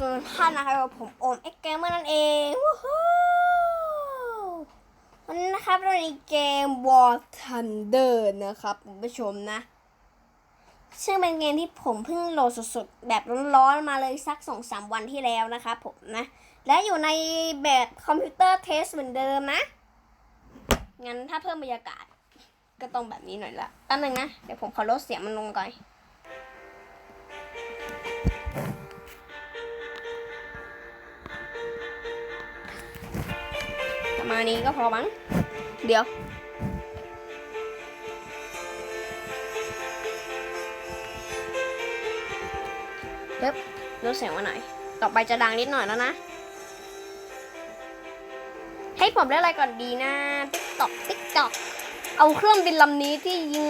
ทุกท่านนะคะกับผมโอมเอ็กเกมเมอร์นั่นเองวู้ฮู้วันนี้นะครับเราในเกม War Thunder นะครับคุณผู้ชมนะ ซึ่งเป็นเกมที่ผมเพิ่งโหลดสดๆ แบบร้อนๆ มาเลยสักสองสามวันที่แล้วนะครับผมนะ และอยู่ในแบบคอมพิวเตอร์เทสเหมือนเดิมนะ งั้นถ้าเพิ่มบรรยากาศก็ต้องแบบนี้หน่อยละแป๊บนึงนะ เดี๋ยวผมขอลดเสียงมันลงก่อน ประมาณนี้ก็พอมั้ง เดี๋ยว เดี๋ยวลดเสียงมาหน่อย ต่อไปจะดังนิดหน่อยแล้วนะ ให้ผมเล่นอะไรก่อนดีนะ ติ๊กตอก ติ๊กตอก เอาเครื่องบินลำนี้ที่ยิง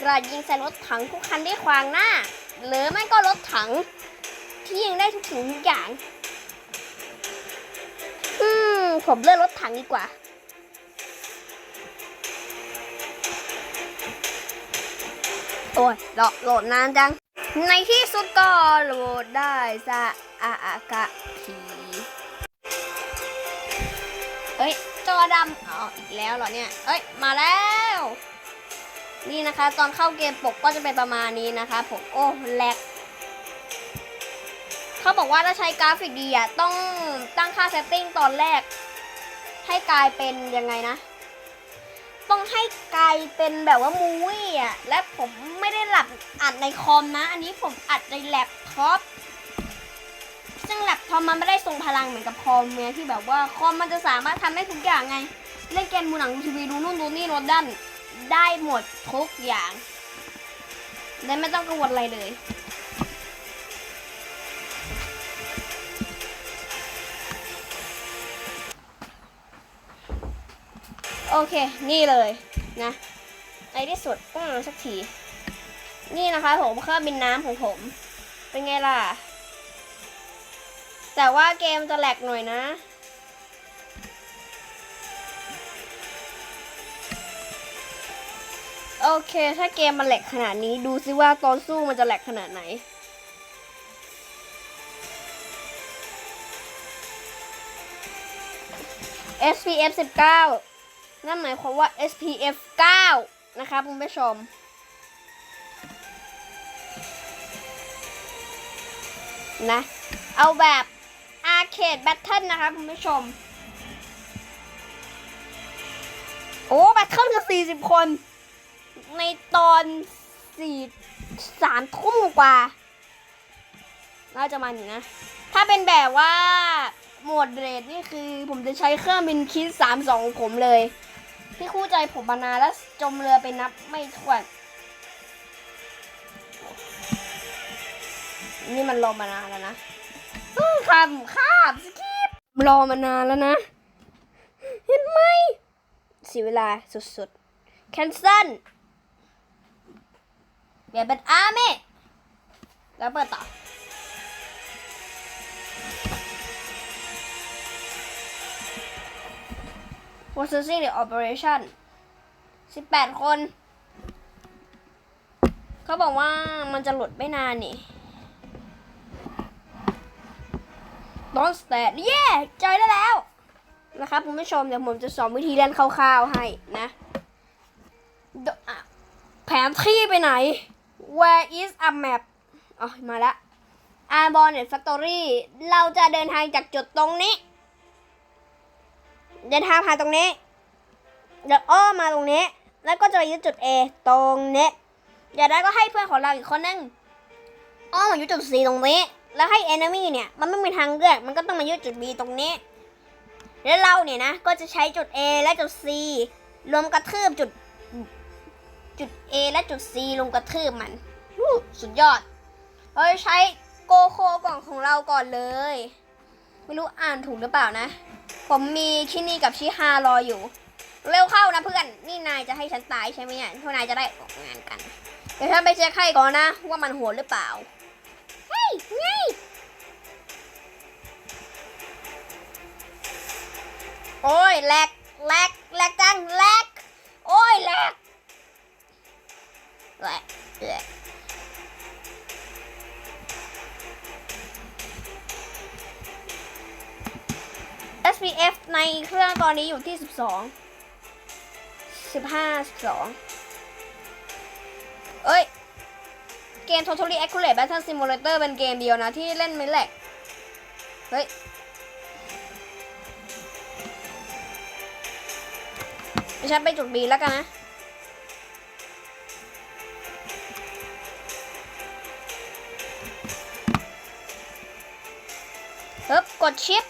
กระยิงใส่รถถังทุกคันได้ขวางหน้า หรือไม่ก็รถถัง ที่ยิงได้ทุกสิ่งทุกอย่าง ผมเลือกรถถังดีกว่า โอ้ยโหลดโหลดนานจัง ในที่สุดก็โหลดได้สะอากะผีเอ้ยจอดำอ๋ออีกแล้วเหรอเนี่ย เอ้ย มาแล้ว นี่นะคะ ตอนเข้าเกมปกก็จะเป็นประมาณนี้นะคะ ผม โอ้แลก เขาบอกว่าถ้าใช้กราฟิกดีอะต้องตั้งค่าเซตติ้งตอนแรก ให้กลายเป็นยังไงนะ ต้องให้กลายเป็นแบบว่ามูวี่อะ และผมไม่ได้หลับอัดในคอมนะ อันนี้ผมอัดในแล็ปท็อปซึ่งแล็ปท็อปมันไม่ได้ทรงพลังเหมือนกับคอมเนี่ยที่แบบว่าคอมมันจะสามารถทำได้ทุกอย่างไง เล่นเกมดูหนังดูทีวีดูนู่นดูนี่โนดดันได้หมดทุกอย่างและไม่ต้องกังวลอะไรเลย โอเค นี่เลยนะในที่สุดก็มาสักที นี่นะคะผมเครื่องบินน้ำของผม เป็นไงล่ะ แต่ว่าเกมจะแหลกหน่อยนะโอเค ถ้าเกมมันแหลกขนาดนี้ ดูซิว่าตอนสู้มันจะแหลกขนาดไหน SPF 19 นั่นหมายความว่า SPF 9 นะครับคุณผู้ชม นะ เอาแบบ Arcade Battle นะคะคุณผู้ชม โอ้แบทเทิลกับ40คน ในตอน4 3ทุ่มกว่าน่าจะมันอยู่นะ ถ้าเป็นแบบว่าโหมดเรดนี่คือผมจะใช้เครื่องบินคิด3 2ของผมเลย ที่คู่ใจผมมานานแล้วจมเรือไปนับไม่ถ้วน นี่มันรอมานานแล้วนะคำคาบสกิปรอมานานแล้วนะ เห็นไหมเสียเวลาสุดๆ แคนเซิลเปลี่ยนเป็นอาร์เมแล้วเปิดต่อ processing the operation 18 คน เขาบอกว่ามันจะหลุดไม่นานนี่ Don't start เย้จอยได้แล้ว นะครับคุณผู้ชม เดี๋ยวผมจะสอนวิธีเล่นคร่าวๆให้นะแผนที่ไปไหน Where is a map อ๋อ มาแล้ว a r b o r n e t Factory เราจะเดินทางจากจุดตรงนี้ เดินทางผ่านตรงนี้เดี๋ยวอ้อมาตรงนี้ แล้วก็จะไปยึดจุด A ตรงนี้เดี๋ยวได้ก็ให้เพื่อนของเราอีกคนนึงอ้อมายึดจุด C ตรงนี้ แล้วให้ enemy เนี่ยมันไม่มีทางเลือกมันก็ต้องมายึดจุด B ตรงนี้ แล้วเราเนี่ยนะก็จะใช้จุด A และจุด C รวมกระทืบจุดจุด A และจุด C รวมกระทืบมันสุดยอดเราจะใช้โกโคกล่องของเราก่อนเลย ไม่รู้อ่านถูกหรือเปล่านะ ผมมีชินี่กับชิฮารออยู่ เร็วเข้านะเพื่อน นี่นายจะให้ฉันตายใช่ไหมเนี่ยพวกนายจะได้ออกงานกัน เดี๋ยวฉันไปเช็คให้ก่อนนะ ว่ามันโหดหรือเปล่า เฮ้ยไงโอ้ยแลกแลกแลกจังแลกโอ้ยแลกแลกแลก SPF ในเครื่องตอนนี้อยู่ที่ 12 15 12 เอ้ย เกม Totally Accurate Battle Simulator เป็นเกมเดียวนะ ที่เล่นไม่แหลก เฮ้ยฉันไปจุดบีแล้วกันนะเฮ้ยกดชิป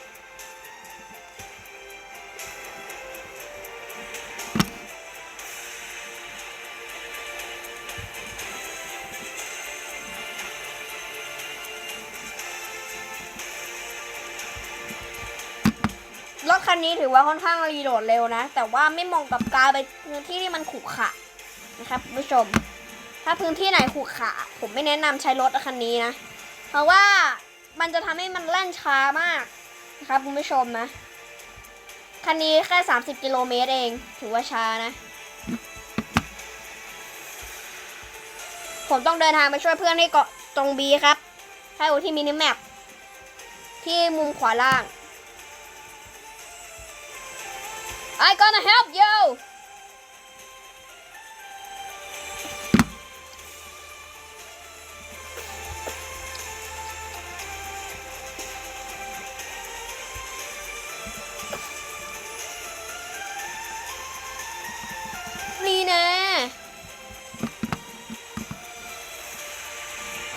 ถือว่าค่อนข้างรีโหลดเร็วนะ แต่ว่าไม่มองกับการไปพื้นที่ที่มันขรุขระนะครับคุณผู้ชม ถ้าพื้นที่ไหนขรุขระผมไม่แนะนำใช้รถคันนี้นะ เพราะว่ามันจะทำให้มันแล่นช้ามากนะครับคุณผู้ชมนะคันนี้แค่ 30 กิโลเมตรเอง ถือว่าช้านะ ผมต้องเดินทางไปช่วยเพื่อนให้เกาะตรงบีครับให้อยู่ที่มินิแมปที่มุมขวาล่าง I gonna help you นี่นะ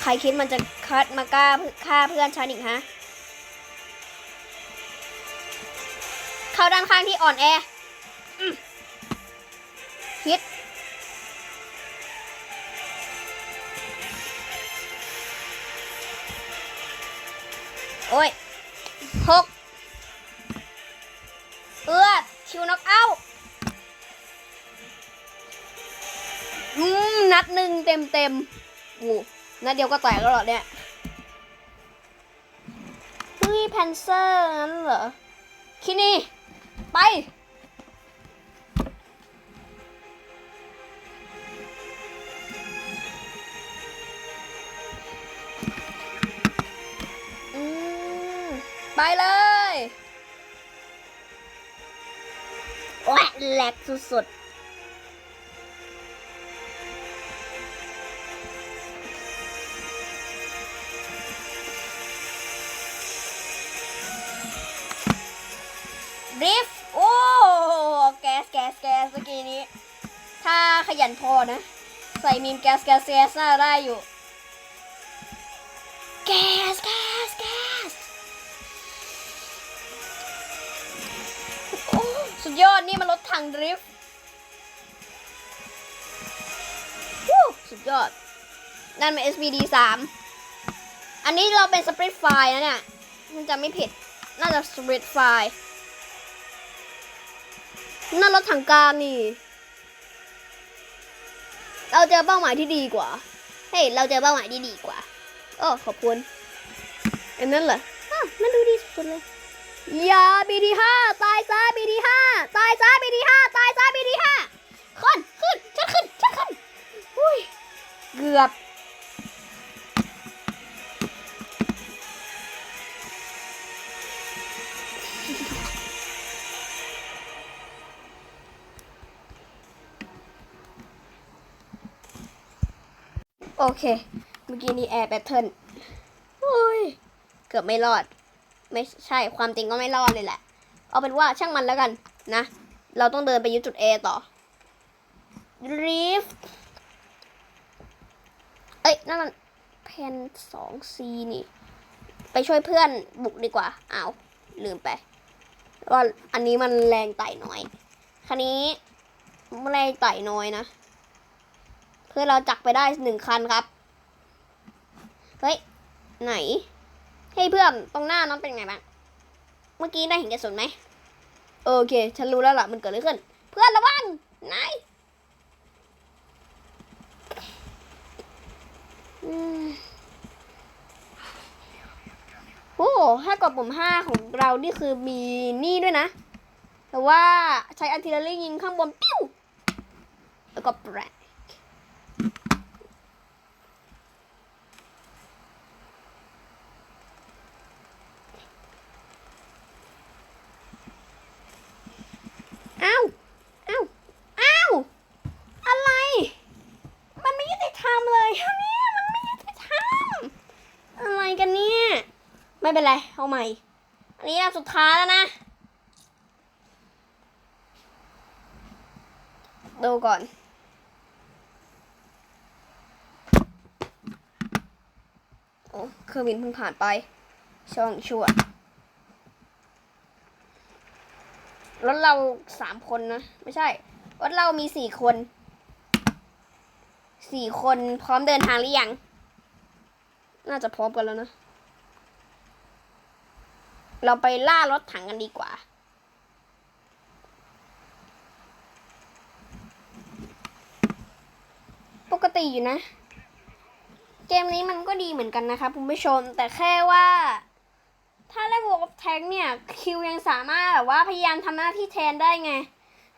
ใครคิดมันจะคัดมากล้าฆ่าเพื่อนฉันอีกฮะ เข้าด้านข้างที่อ่อนแอ ฮิตโอ้ยหกเอื้อชิวน็อกเอาอืมนัดหนึ่งเต็มเต็มๆอู้นัดเดียวก็แตกแล้วเหรอเนี่ยเฮ้ยแพนเซอร์นั้นเหรอ คินี่ ไป ไปเลยโอ้ยแหลกสุดๆดริฟโอ้แก๊สแก๊สแก๊สเมื่อกี้นี้ ถ้าขยันพอนะ ใส่มีมแก๊สแก๊สแก๊สน่าได้อยู่ แก๊สแก๊ส ยอดนี่มันรถถังดริฟต์สุดยอด นั่นเป็น SVD 3 อันนี้เราเป็นสปริตไฟนะเนี่ย มันจะไม่ผิด น่าจะสปริตไฟนั่นรถถังกลางนี่ เราเจอเป้าหมายที่ดีกว่า เฮ้ย เราเจอเป้าหมายที่ดีกว่า โอ้ ขอบคุณ อันนั้นเหรออะมันดูดีสุดเลย ย่าบีดีห้าตายซะบีดีห้าตายซะบีดีห้าตายซะบีดีห้าขึ้นขึ้นชัดขึ้นชัดขึ้นอุ้ยเกือบโอเค เมื่อกี้นี้แอร์แบตเทิลโอ้ย เกือบไม่รอด ไม่ใช่ความจริงก็ไม่รอดเลยแหละ เอาเป็นว่าช่างมันแล้วกันนะ เราต้องเดินไปยึดจุด A ต่อ drift เอ้ย นั่นมันเพนสองซีนี่ ไปช่วยเพื่อนบุกดีกว่าอ้าวลืมไปว่าอันนี้มันแรงไต่น้อย คันนี้แรงไต่น้อยนะ เพื่อเราจักไปได้หนึ่งคันครับ เฮ้ย ไหน เฮ้เพื่อนตรงหน้านั้นเป็นไงบ้าง เมื่อกี้ได้เห็นกระสุนไหม โอเค ฉันรู้แล้วล่ะ มันเกิดอะไรขึ้น เพื่อนระวังนอืมโอ้ถ้ากดปุ่มห้าของเรานี่คือมีนี่ด้วยนะ แต่ว่าใช้อาร์ติเลอรี่ยิงข้างบนปิ้ว แล้วก็แปร อ้าวอ้าวอ้าวอะไร มันไม่ยุติธรรมเลยเนี่ยมันไม่ยุติธรรมอะไรกันเนี่ยไม่เป็นไรเอาใหม่ อันนี้เรสุดท้ายแล้วนะ ดูก่อนโอ้เครื่องบินเพิ่งผ่านไป ช่องชั่ว รถเราสามคนนะ ไม่ใช่ รถเรามีสี่คน สี่คนพร้อมเดินทางหรือยัง น่าจะพร้อมกันแล้วนะ เราไปล่ารถถังกันดีกว่า ปกติอยู่นะ เกมนี้มันก็ดีเหมือนกันนะคะคุณผู้ชม แต่แค่ว่าถ้า เล่น World of Tank เนี่ยคิวยังสามารถแบบว่าพยายามทำหน้าที่แทนได้ไง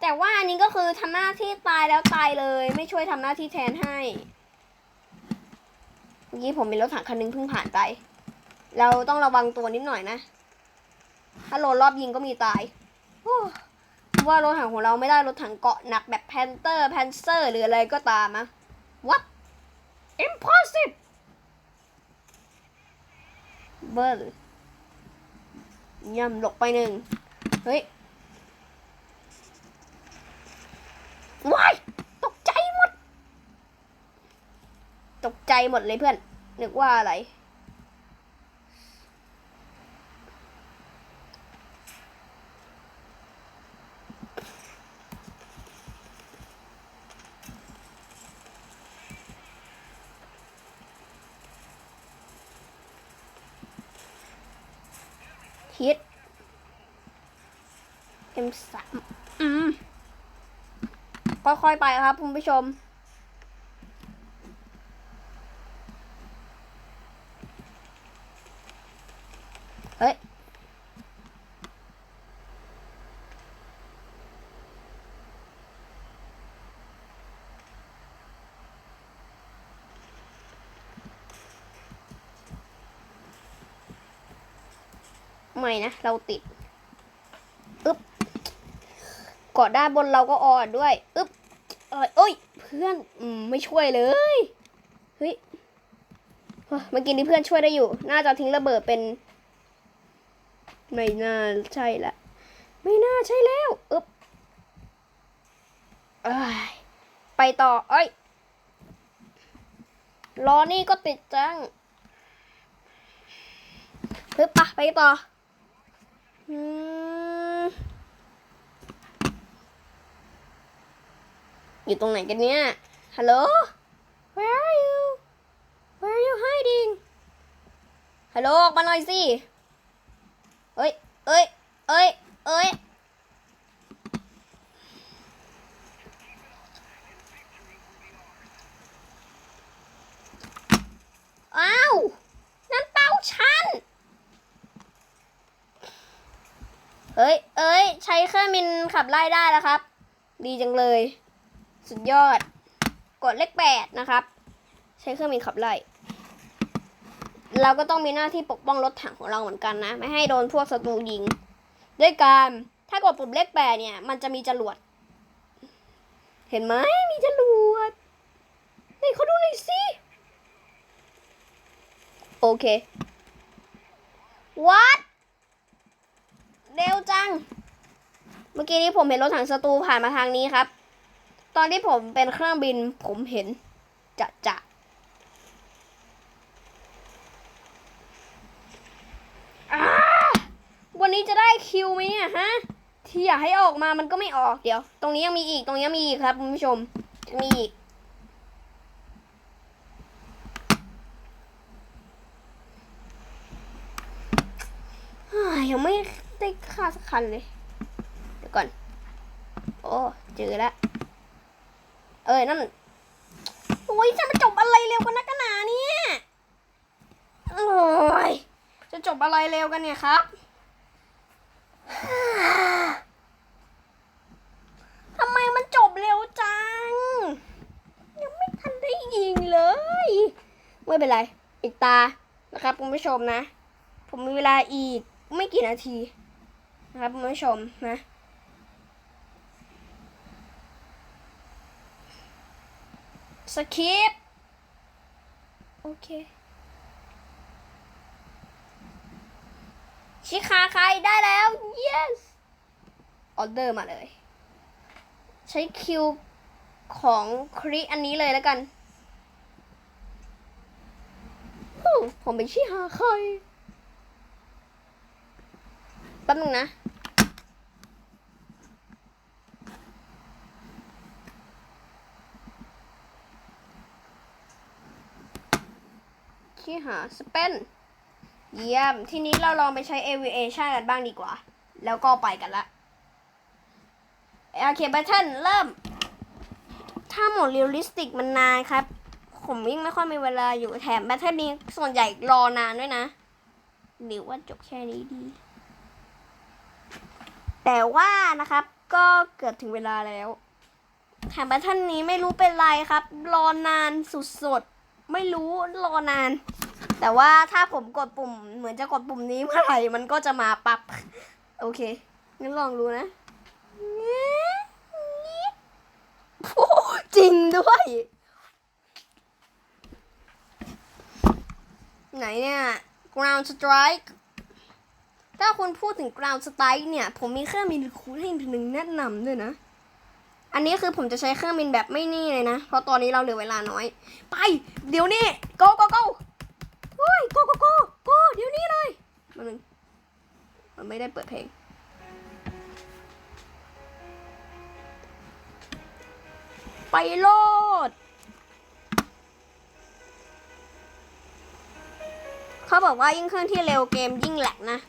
แต่ว่าอันนี้ก็คือทำหน้าที่ตายแล้วตายเลย ไม่ช่วยทำหน้าที่แทนให้เมื่อกี้ผมมีรถถังคันหนึงเพิ่งผ่านไป เราต้องระวังตัวนิดหน่อยนะ ถ้าโดนรอบยิงก็มีตายว่ารถถังของเราไม่ได้รถถังเกาะหนักแบบแพนเตอร์แพนเซอร์หรืออะไรก็ตามนะ What impossible เบิร์ ย่ำหลบไปหนึ่งเฮ้ยว้ายตกใจหมด ตกใจหมดเลยเพื่อน นึกว่าอะไร ฮิต M3 อืมค่อยๆไปครับคุณผู้ชม ไม่นะ เราติดอึ๊บกาะด้านบนเราก็อ่อนด้วยอึ๊บเอ้ยเอ้ย เพื่อนอืมไม่ช่วยเลยเฮ้ยเมื่อกี้นี้เพื่อนช่วยได้อยู่ น่าจะทิ้งระเบิดเป็น ไม่น่าใช่ละ ไม่น่าใช่แล้วอึ๊บไปต่อ เอ้ยล้อนี่ก็ติดจังฮึบปะไปต่อ อยู่ตรงไหนกันเนี่ย ฮัลโหล where are you where are you hiding ฮัลโหลออกมาหน่อยสิ เอ้ย เอ้ย เอ้ย เอ้ย อ้าว นั่นเป้าฉัน เฮ้ย เอ้ย ใช้เครื่องบินขับไล่ได้แล้วครับ ดีจังเลย สุดยอด กดเลขแปดนะครับ ใช้เครื่องบินขับไล่ เราก็ต้องมีหน้าที่ปกป้องรถถังของเราเหมือนกันนะ ไม่ให้โดนพวกศัตรูยิง ด้วยการถ้ากดปุ่มเลขแปดเนี่ย มันจะมีจรวด เห็นไหมมีจรวดนี่เขาดูหน่อยสิ โอเค what เร็วจัง เมื่อกี้นี้ผมเห็นรถถังศัตรูผ่านมาทางนี้ครับ ตอนที่ผมเป็นเครื่องบินผมเห็นจะจะอ่าวันนี้จะได้คิวไหมเนี่ยฮะ ที่อยากให้ออกมามันก็ไม่ออกเดี๋ยว ตรงนี้ยังมีอีก ตรงนี้ยังมีอีกครับคุณผู้ชมมีอีกยังไม่ ได้ค่าสักคันเลย เดี๋ยวก่อน โอ้เจอแล้ว เอ้ยนั่น โอ้ยจะมาจบอะไรเร็วกันนักกันหนาเนี่ยโอ้ยจะจบอะไรเร็วกันเนี่ยครับทำไมมันจบเร็วจัง ยังไม่ทันได้ยิงเลย ไม่เป็นไร อีกตานะครับคุณผู้ชมนะ ผมมีเวลาอีกไม่กี่นาที นะครับคุณผู้ชมนะสคริปโอเค ชิคาใครได้แล้ว yes ออเดอร์มาเลย ใช้คิวของคริอันนี้เลยแล้วกัน ผมเป็นชิฮาใครแป๊บนึงนะ ชิฮาสเปนเยี่ยม ทีนี้เราลองไปใช้ aviation กันบ้างดีกว่า แล้วก็ไปกันละโอเคแบทเทิลเริ่ม ถ้าหมดเรียลลิสติกมันนานครับ ผมยิ่งไม่ค่อยมีเวลาอยู่แถมแบทเทิลนี้ส่วนใหญ่รอนานด้วยนะหรือว่าจบแค่นี้ดี แต่ว่านะครับก็เกือบถึงเวลาแล้วแถมแบทเทิลนี้ไม่รู้เป็นไรครับ รอนานสุดๆ ไม่รู้รอนาน แต่ว่าถ้าผมกดปุ่ม เหมือนจะกดปุ่มนี้เมื่อไหร่มันก็จะมาปับ๊บโอเคงั้นลองดูนะจริงด้วย ไหนเนี่ย ground strike ถ้าคุณพูดถึง ground strike เนี่ย ผมมีเครื่องบินคูให้หนึ่งแนะนำด้วยนะ อันนี้คือผมจะใช้เครื่องบินแบบไม่นี่เลยนะ เพราะตอนนี้เราเหลือเวลาน้อย ไป เดี๋ยวนี้ go go go เฮ้ย go go go go เดี๋ยวนี้เลยมาหนึ่งมันไม่ได้เปิดเพลง ไปโลด เขาบอกว่ายิ่งเครื่องที่เร็วเกมยิ่งแหลกนะ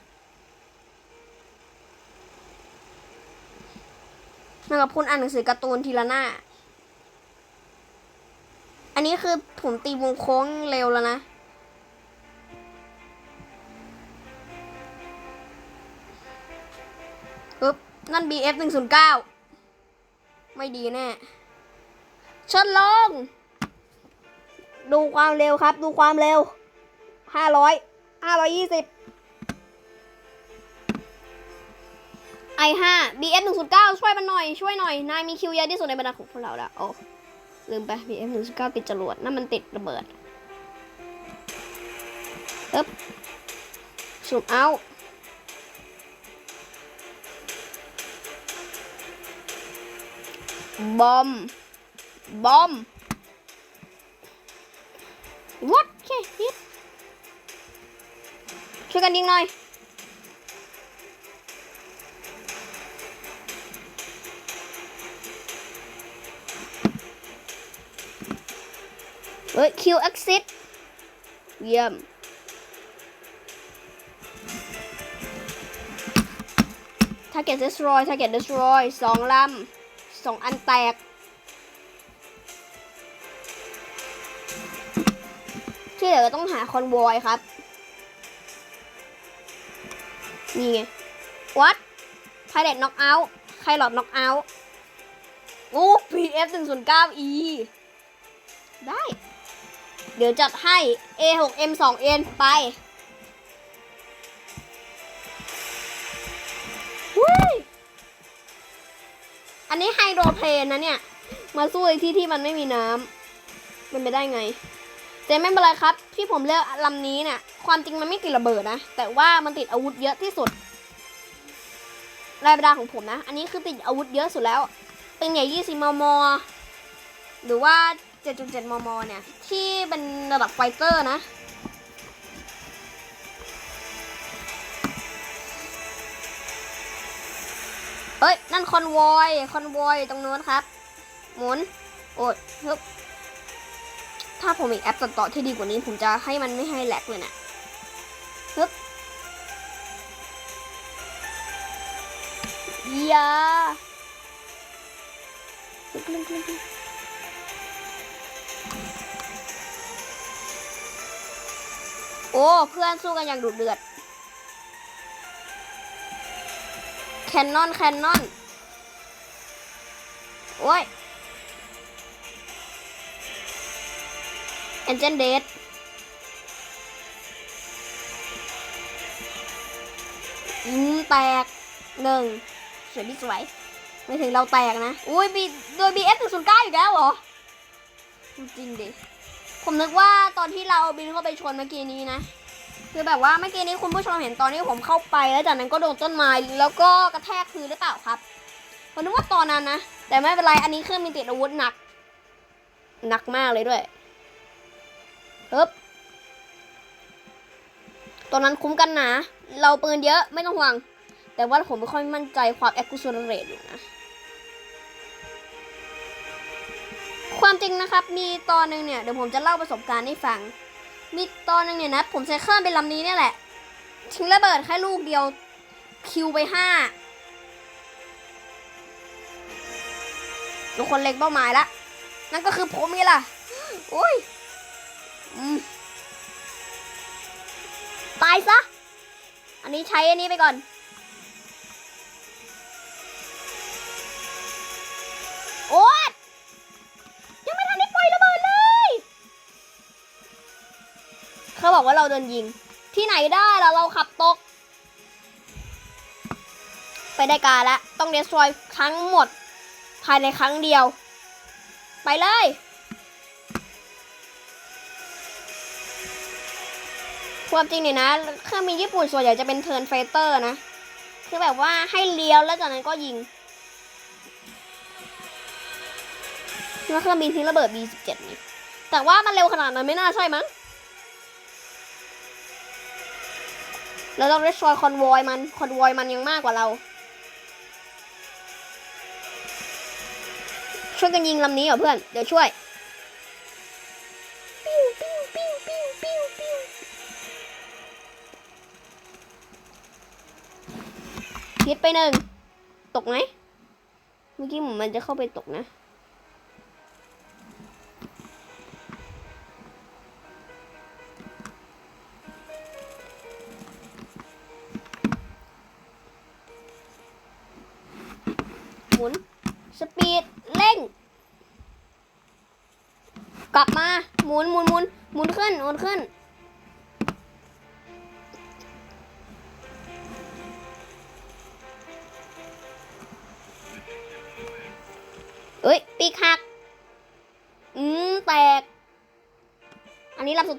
เหมือนกับคุณอ่านหนังสือการ์ตูนทีละหน้า อันนี้คือผมตีวงโค้งเร็วแล้วนะ ปึ๊บ นั่น BF หนึ่งศูนย์เก้าไม่ดีแน่ชนลง ดูความเร็วครับ ดูความเร็วห้า ร้อห้าร้อยยี่สิบไอห้า BF หนึ่งศูนย์เก้าช่วยมันหน่อย ช่วยหน่อย นายมีคิวเยอะที่สุดในบรรดาของพวกเราแล้วโอ้ลืมไป BF หนึ่งศูนย์เก้าติดจรวดนั่นมันติดระเบิดปึ๊บสูมเอาบอม บอม what แค่ฮิตช่วยกันยิงหน่อย เอ้ยคิวเอ็กซิสเยี่ยมทาร์เก็ตเดสรอยทาร์เก็ตเดสรอยสองลำสองอันแตกที่เหลือต้องหาคอนวอยครับ นี่ไงวัดไพเดตน็อกเอาท์ไคลอดน็อกเอาท์โอ้ PF 109 E ได้ เดี๋ยวจัดให้ A 6 M 2 N ไปเฮ้ยอันนี้ไฮโดรเพลนนะเนี่ย มาสู้ในที่ที่มันไม่มีน้ำ มันไปได้ไง แต่ไม่เป็นไรครับ ที่ผมเลือกลำนี้เนี่ย ความจริงมันไม่ติดระเบิดนะ แต่ว่ามันติดอาวุธเยอะที่สุดรายบรรดาของผมนะ อันนี้คือติดอาวุธเยอะสุดแล้ว เป็นใหญ่20มม หรือว่า 7.7 มม เนี่ย ที่เป็นระดับไฟเตอร์นะ เฮ้ย นั่นคอนวอย คอนวอยตรงนู้นครับ หมุน โอ้ยฮึบถ้าผมมีแอปตัดต่อที่ดีกว่านี้ ผมจะให้มันไม่ให้แลกเลยเนะฮึบอยาลึกลึกลึกลึก โอ้ เพื่อนสู้กันอย่างดุเดือด แคนนอน แคนนอน โอ้ยเอนเจนเดดอืมแตกหนึ่งสวยพี่สวย ไม่ถึงเราแตกนะ อุ้ยบีโดย BF 1 0 9อีกแล้วเหรอ จริงดิ ผมนึกว่าตอนที่เราบินเข้าไปชนเมื่อกี้นี้นะ คือแบบว่าเมื่อกี้นี้คุณผู้ชมเห็นตอนที่ผมเข้าไปแล้วจากนั้นก็โดนต้นไม้แล้วก็กระแทกพื้นหรือเปล่าครับผมนึกว่าตอนนั้นนะ แต่ไม่เป็นไร อันนี้เครื่องมีติดอาวุธหนัก หนักมากเลยด้วยปึ๊บตอนนั้นคุ้มกันนะ เราปืนเยอะไม่ต้องห่วง แต่ว่าผมไม่ค่อยมั่นใจความแอคคูซเรตอยู่นะ ความจริงนะครับมีตอนหนึ่งเนี่ยเดี๋ยวผมจะเล่าประสบการณ์ให้ฟัง มีตอนหนึ่งเนี่ยนะ ผมใช้เครื่องเป็นลำนี้เนี่ยแหละทิ้งระเบิดแค่ลูกเดียวคิวไปห้าทุกคนเล็งเป้าหมายละ นั่นก็คือผมไงล่ะ โอ้ยอตายซะ อันนี้ใช้อันนี้ไปก่อน โอ๊ย เขาบอกว่าเราโดนยิง ที่ไหนได้ล่ะเราขับตก ไปได้การแล้วต้องเดสทรอยทั้งหมด ภายในครั้งเดียว ไปเลยความจริงเนี่ยนะ เครื่องบินญี่ปุ่นส่วนใหญ่จะเป็นเทิร์นไฟเตอร์นะ คือแบบว่าให้เลี้ยวแล้วจากนั้นก็ยิงนี่ว่าเครื่องบินทิ้งระเบิด B17 นี่แต่ว่ามันเร็วขนาดนั้นไม่น่าใช่มั้ง เราต้องเรสชอยคอนวอยมันคอนวอยมันยังมากกว่าเรา ช่วยกันยิงลำนี้เหรอเพื่อน เดี๋ยวช่วยปิ้วปิ้วปิ้วปิ้วปิ้วปิ้วฮิตไปหนึ่ง ตกไหม เมื่อกี้เหมือนมันจะเข้าไปตกนะ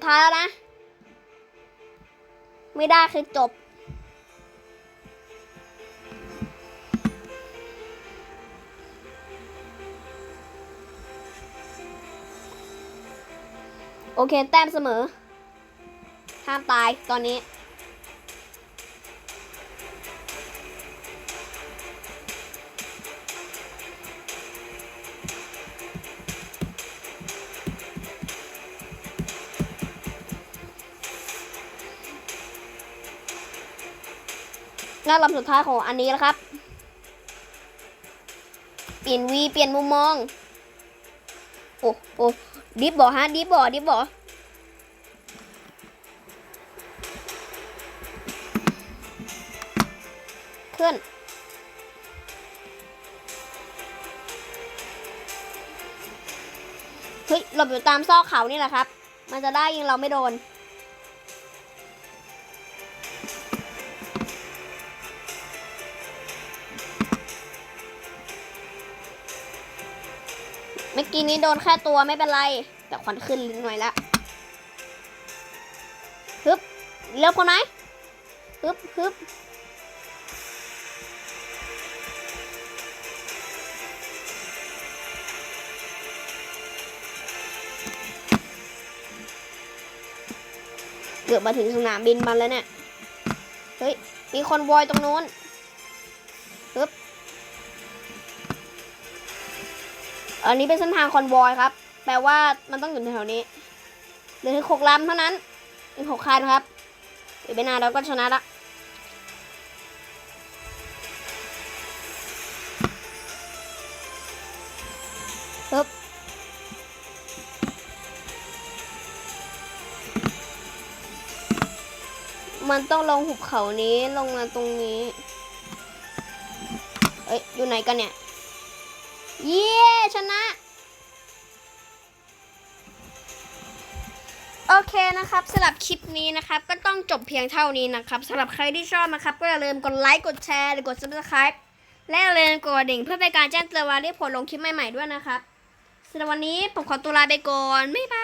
ท้ายแล้วนะ ไม่ได้คือจบ โอเค แต้มเสมอ ห้ามตายตอนนี้ หน้าลำสุดท้ายของอันนี้แล้วครับ เปลี่ยนวีเปลี่ยนมุมมอง โอ้โอ้ดิฟบอฮะดิฟบอดิฟบอขึ้นเฮ้ยหลบอยู่ตามซอกเขานี่แหละครับ มันจะได้ยิงเราไม่โดน กี้นี้โดนแค่ตัวไม่เป็นไร แต่ควันขึ้นลิ้นหน่อยละฮึบเร็วคนไหมฮึบฮึบเกือบมาถึงสนามบินมันแล้วเนี่ย เฮ้ย มีคนวอยตรงนู้น อันนี้เป็นเส้นทางคอนวอยครับ แปลว่ามันต้องอยู่แถวนี้เหลือหกลำเท่านั้นอีกหกคันครับอีกไม่นานเราก็ชนะละปึ๊บมันต้องลงหุบเขานี้ลงมาตรงนี้ เอ้ย อยู่ไหนกันเนี่ย เย้ชนะ โอเคนะครับสำหรับคลิปนี้นะครับ ก็ต้องจบเพียงเท่านี้นะครับสำหรับใครที่ชอบนะครับ ก็อย่าลืมกดไลค์กดแชร์หรือกด subscribe และอย่าลืมกดกระดิ่งเพื่อเป็นการแจ้งเตือนเวลาที่ผมลงคลิปใหม่ๆด้วยนะครับสำหรับวันนี้ผมขอตัวลาไปก่อนบ๊ายบาย